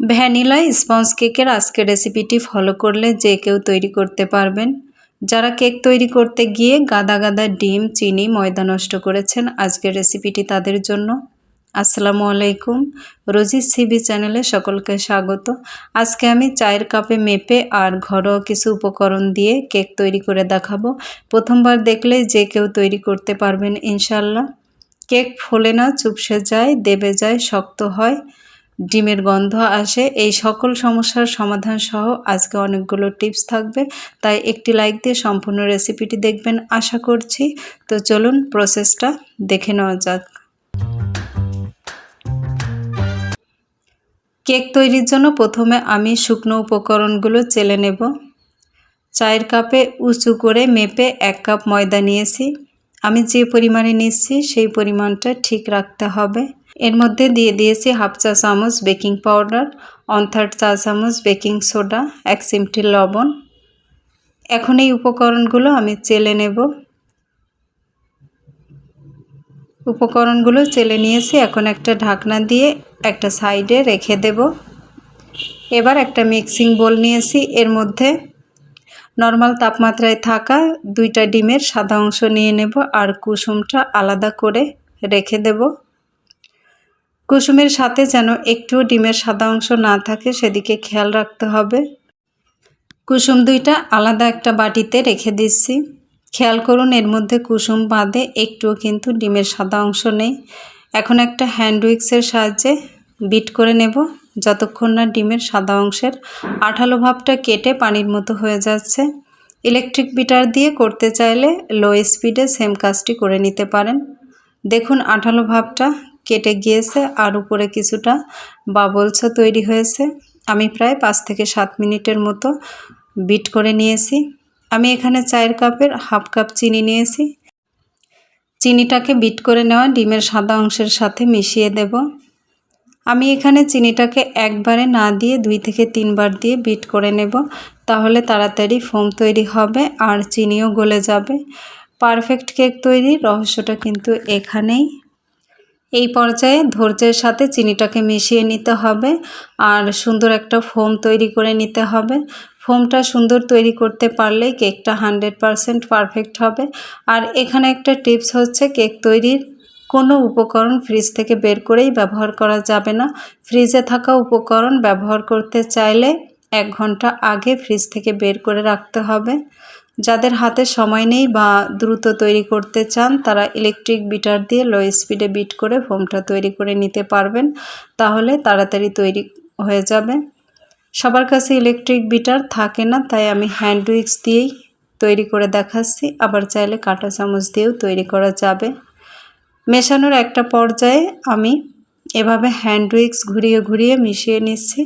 Vanilla sponge কেকের আজকের রেসিপিটি ফলো করলে যে কেউ তৈরি করতে পারবেন। যারা কেক তৈরি করতে গিয়ে গাদা গাদা ডিম, চিনি, ময়দা নষ্ট করেছেন, আজকের রেসিপিটি তাদের জন্য। আসসালামু আলাইকুম। রোজি সিবি চ্যানেলে সকলকে স্বাগত। আজকে আমি চায়ের কাপে মেপে আর ঘরোয়া কিছু উপকরণ দিয়ে কেক তৈরি করে দেখাবো। প্রথমবার দেখলে যে কেউ তৈরি করতে পারবেন ইনশাল্লাহ কেক ফোলে না, চুপসে যায়, দেবে যায়, শক্ত হয়। ডিমের গন্ধ আসে। এই সকল সমস্যার সমাধান সহ আজকে অনেকগুলো টিপস থাকবে। তাই একটি লাইক দিয়ে সম্পূর্ণ রেসিপিটি দেখবেন আশা করছি। তো চলুন প্রসেসটা দেখে নেওয়া যাক। কেক তৈরির জন্য প্রথমে আমি শুকনো উপকরণগুলো চেলে নেব। চায়ের কাপে উঁচু করে মেপে এক কাপ ময়দা নিয়েছি। আমি যে পরিমাণে নিচ্ছি সেই পরিমাণটা ঠিক রাখতে হবে। এর মধ্যে দিয়ে দিয়েছি হাফ চা চামচ বেকিং পাউডার, ওয়ান থার্ড চা চামচ বেকিং সোডা, এক চিমটি লবণ। এখন এই উপকরণগুলো আমি চেলে নেব। উপকরণগুলো চেলে নিয়েছি, এখন একটা ঢাকনা দিয়ে একটা সাইডে রেখে দেব। এবার একটা মিক্সিং বোল নিয়েছি, এর মধ্যে নর্মাল তাপমাত্রায় থাকা দুইটা ডিমের সাদা অংশ নিয়ে নেব আর কুসুমটা আলাদা করে রেখে দেব। কুসুমের সাথে যেন একটুও ডিমের সাদা অংশ না থাকে, সেদিকে খেয়াল রাখতে হবে। কুসুম দুইটা আলাদা একটা বাটিতে রেখে দিচ্ছি। খেয়াল করুন, এর মধ্যে কুসুম বাঁধে একটুও কিন্তু ডিমের সাদা অংশ নেই। এখন একটা হ্যান্ড উইক্সের সাহায্যে বিট করে নেব। যতক্ষণ না ডিমের সাদা অংশের আঠালো ভাবটা কেটে পানির মতো হয়ে যাচ্ছে। ইলেকট্রিক বিটার দিয়ে করতে চাইলে লো স্পিডে সেম কাজটি করে নিতে পারেন। দেখুন আঠালো ভাবটা কেটে গিয়েছে আর উপরে কিছুটা বাবলস তৈরি হয়েছে। আমি প্রায় পাঁচ থেকে সাত মিনিটের মতো বিট করে নিয়েছি। আমি এখানে চায়ের কাপের হাফ কাপ চিনি নিয়েছি। চিনিটাকে বিট করে নেওয়া ডিমের সাদা অংশের সাথে মিশিয়ে দেব। আমি এখানে চিনিটাকে একবারে না দিয়ে দুই থেকে তিনবার দিয়ে বিট করে নেব। তাহলে তাড়াতাড়ি ফোম তৈরি হবে আর চিনিও গলে যাবে। পারফেক্ট কেক তৈরির রহস্যটা কিন্তু এখানেই। এই পর্যায়ে ধৈর্যের সাথে চিনিটাকে মিশিয়ে নিতে হবে আর সুন্দর একটা ফোম তৈরি করে নিতে হবে। ফোমটা সুন্দর তৈরি করতে পারলেই কেকটা হান্ড্রেড পারসেন্ট পারফেক্ট হবে। আর এখানে একটা টিপস হচ্ছে, কেক তৈরির কোনো উপকরণ ফ্রিজ থেকে বের করেই ব্যবহার করা যাবে না। ফ্রিজে থাকা উপকরণ ব্যবহার করতে চাইলে এক ঘণ্টা আগে ফ্রিজ থেকে বের করে রাখতে হবে। যাদের হাতে সময় নেই বা দ্রুত তৈরি করতে চান, তারা ইলেকট্রিক বিটার দিয়ে লো স্পিডে বিট করে ফোমটা তৈরি করে নিতে পারবেন। তাহলে তাড়াতাড়ি তৈরি হয়ে যাবে। সবার কাছে ইলেকট্রিক বিটার থাকে না, তাই আমি হ্যান্ড উইক্স দিয়েই তৈরি করে দেখাচ্ছি। আবার চাইলে কাঁটা চামচ দিয়েও তৈরি করা যাবে। মেশানোর একটা পর্যায়ে আমি এভাবে হ্যান্ড উইক্স ঘুরিয়ে ঘুরিয়ে মিশিয়ে নিচ্ছি,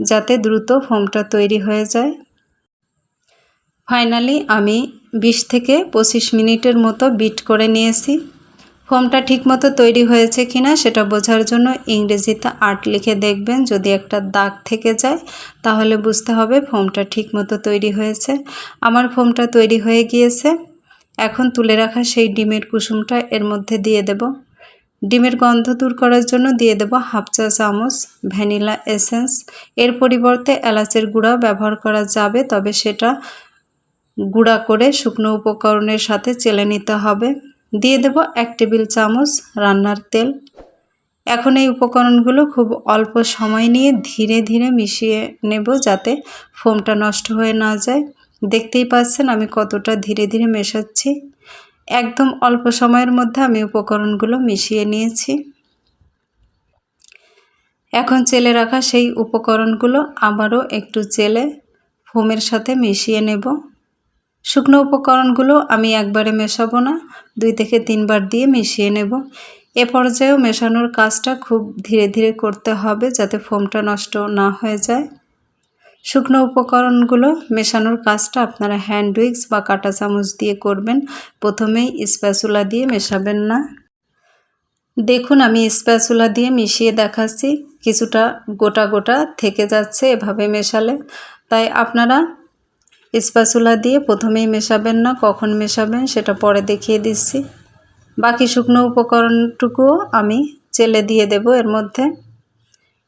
যাতে দ্রুত ফোমটা তৈরি হয়ে যায়। ফাইনালি আমি ২০ থেকে পঁচিশ মিনিটের মতো বিট করে নিয়েছি। ফোমটা ঠিকমতো তৈরি হয়েছে কিনা সেটা বোঝার জন্য ইংরেজিতে আর্ট লিখে দেখবেন। যদি একটা দাগ থেকে যায়, তাহলে বুঝতে হবে ফোমটা ঠিকমতো তৈরি হয়েছে। আমার ফোমটা তৈরি হয়ে গিয়েছে। এখন তুলে রাখা সেই ডিমের কুসুমটা এর মধ্যে দিয়ে দেব। ডিমের গন্ধ দূর করার জন্য দিয়ে দেব হাফ চা চামচ ভ্যানিলা এসেন্স। এর পরিবর্তে এলাচের গুঁড়া ব্যবহার করা যাবে, তবে সেটা গুঁড়া করে শুকনো উপকরণের সাথে চেলে নিতে হবে। দিয়ে দেব এক টেবিল চামচ রান্নার তেল। এখন এই উপকরণগুলো খুব অল্প সময় নিয়ে ধীরে ধীরে মিশিয়ে নেব যাতে ফোমটা নষ্ট হয়ে না যায়। দেখতেই পাচ্ছেন আমি কতটা ধীরে ধীরে মেশাচ্ছি। একদম অল্প সময়ের মধ্যে আমি উপকরণগুলো মিশিয়ে নিয়েছি। এখন চেলে রাখা সেই উপকরণগুলো আবারও একটু চেলে ফোমের সাথে মিশিয়ে নেব। শুকনো উপকরণগুলো আমি একবারে মেশাবো না, দুই থেকে তিনবার দিয়ে মিশিয়ে নেব। এ পর্যায়েও মেশানোর কাজটা খুব ধীরে ধীরে করতে হবে যাতে ফোমটা নষ্ট না হয়ে যায়। শুকনো উপকরণগুলো মেশানোর কাজটা আপনারা হ্যান্ড উইক্স বা কাটা চামচ দিয়ে করবেন, প্রথমেই স্প্যাচুলা দিয়ে মেশাবেন না। দেখুন, আমি স্প্যাচুলা দিয়ে মিশিয়ে দেখাচ্ছি, কিছুটা গোটা গোটা থেকে যাচ্ছে এভাবে মেশালে। তাই আপনারা স্প্যাচুলা দিয়ে প্রথমেই মেশাবেন না, কখন মেশাবেন সেটা পরে দেখিয়ে দিচ্ছি। বাকি শুকনো উপকরণটুকুও আমি চেলে দিয়ে দেব এর মধ্যে।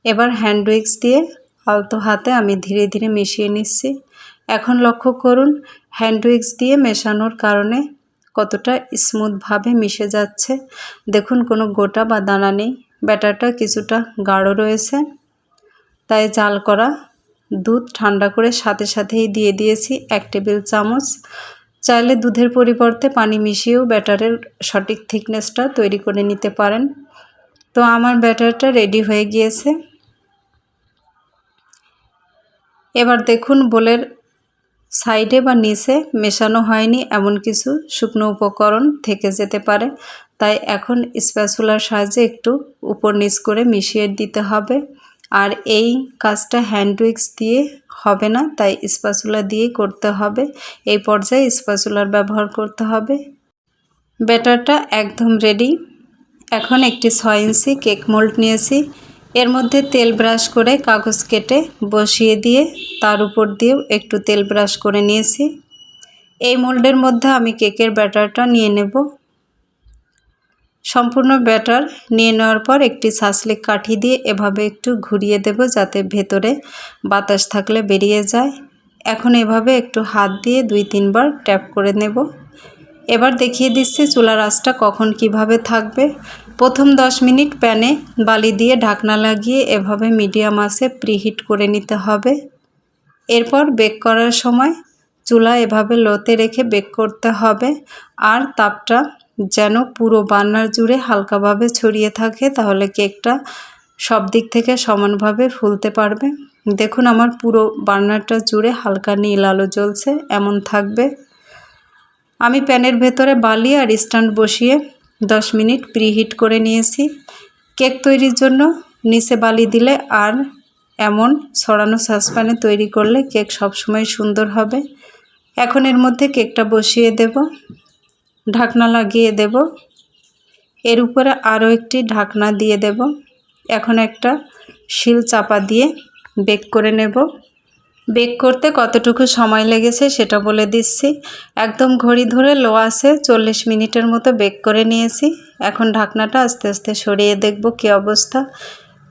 এবার হ্যান্ড উইক্স দিয়ে আলতো হাতে আমি ধীরে ধীরে মিশিয়ে নিচ্ছি। এখন লক্ষ্য করুন, হ্যান্ড উইক্স দিয়ে মেশানোর কারণে কতটা স্মুথভাবে মিশে যাচ্ছে। দেখুন, কোনো গোটা বা দানা নেই। ব্যাটারটা কিছুটা গাঢ় রয়েছে, তাই জাল করা দুধ ঠান্ডা করে সাথে সাথেই দিয়ে দিয়েছি এক টেবিল চামচ। চাইলে দুধের পরিবর্তে পানি মিশিয়েও ব্যাটারের সঠিক থিকনেসটা তৈরি করে নিতে পারেন। তো আমার ব্যাটারটা রেডি হয়ে গিয়েছে। এবার দেখুন বোলের সাইডে বা নিচে মেশানো হয়নি এমন কিছু শুকনো উপকরণ থেকে যেতে পারে। তাই এখন স্প্যাচুলার সাহায্যে একটু উপর নিচ করে মিশিয়ে দিতে হবে। আর এই কাজটা হ্যান্ড উইক্স দিয়ে হবে না, তাই স্প্যাচুলা দিয়েই করতে হবে। এই পর্যায়ে স্প্যাচুলার ব্যবহার করতে হবে। ব্যাটারটা একদম রেডি। এখন একটি ছয় ইঞ্চি কেক মোল্ড নিয়েছি। এর মধ্যে তেল ব্রাশ করে কাগজ কেটে বসিয়ে দিয়ে তার উপর দিয়েও একটু তেল ব্রাশ করে নিয়েছি। এই মোল্ডের মধ্যে আমি কেকের ব্যাটারটা নিয়ে নেব। সম্পূর্ণ ব্যাটার নিয়ে নেওয়ার পর একটি সাসলিক কাঠি দিয়ে এভাবে একটু ঘুরিয়ে দেব যাতে ভেতরে বাতাস থাকলে বেরিয়ে যায়। এখন এভাবে একটু হাত দিয়ে দুই তিনবার ট্যাপ করে নেব। এবার দেখিয়ে দিচ্ছি চুলার আঁচটা কখন কীভাবে থাকবে। প্রথম 10 মিনিট প্যানে বালি দিয়ে ঢাকনা লাগিয়ে এভাবে মিডিয়াম আঁচে প্রিহিট করে নিতে হবে। এরপর বেক করার সময় চুলা এভাবে লোতে রেখে বেক করতে হবে। আর তাপটা যেন পুরো বান্নার জুড়ে হালকাভাবে ছড়িয়ে থাকে, তাহলে কেকটা সব দিক থেকে সমানভাবে ফুলতে পারবে। দেখুন আমার পুরো বার্নারটা জুড়ে হালকা নীল আলো জ্বলছে, এমন থাকবে। আমি প্যানের ভেতরে বালি আর স্ট্যান্ড বসিয়ে দশ মিনিট প্রিহিট করে নিয়েছি। কেক তৈরির জন্য নিচে বালি দিলে আর এমন ছড়ানো সসপ্যানে তৈরি করলে কেক সবসময় সুন্দর হবে। এখন এর মধ্যে কেকটা বসিয়ে দেব। ঢাকনা লাগিয়ে দেব। এর উপরে আরও একটি ঢাকনা দিয়ে দেব। এখন একটা শিল চাপা দিয়ে বেক করে নেব। বেক করতে কতটুকু সময় লেগেছে সেটা বলে দিচ্ছি। একদম ঘড়ি ধরে লো আসে চল্লিশ মিনিটের মতো বেক করে নিয়েছি। এখন ঢাকনাটা আস্তে আস্তে সরিয়ে দেখব কী অবস্থা।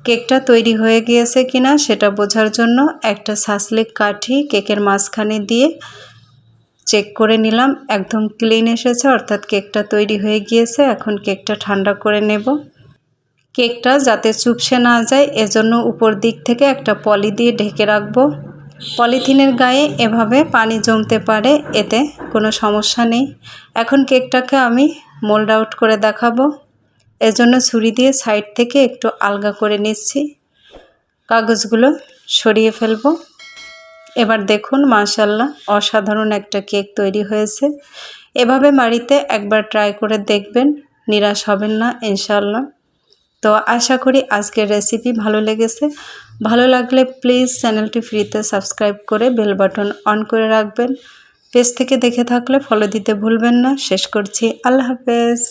কেকটা তৈরি হয়ে গিয়েছে কিনা সেটা বোঝার জন্য একটা সাসলিক কাঠি কেকের মাঝখানে দিয়ে চেক করে নিলাম, একদম ক্লিন এসেছে, অর্থাৎ কেকটা তৈরি হয়ে গিয়েছে, এখন কেকটা ঠান্ডা করে নেব। কেকটা যাতে চুপসে না যায়, এজন্য উপর দিক থেকে একটা পলি দিয়ে ঢেকে রাখব। পলিথিনের গায়ে এভাবে পানি জমতে পারে, এতে কোনো সমস্যা নেই। এখন কেকটাকে আমি মোল্ড আউট করে দেখাবো। এজন্য ছুরি দিয়ে সাইড থেকে একটু আলগা করে নিচ্ছি। কাগজগুলো সরিয়ে ফেলব। এবার দেখুন মাশাল্লাহ অসাধারণ একটা কেক তৈরি হয়েছে। এভাবে বাড়িতে একবার ট্রাই করে দেখবেন, নিরাশ হবেন না ইনশাল্লাহ তো আশা করি আজকের রেসিপি ভালো লেগেছে। ভালো লাগলে প্লিজ চ্যানেলটি ফ্রিতে সাবস্ক্রাইব করে বেল বাটন অন করে রাখবেন। পেজ থেকে দেখে থাকলে ফলো দিতে ভুলবেন না। শেষ করছি। আল্লাহ হাফেজ।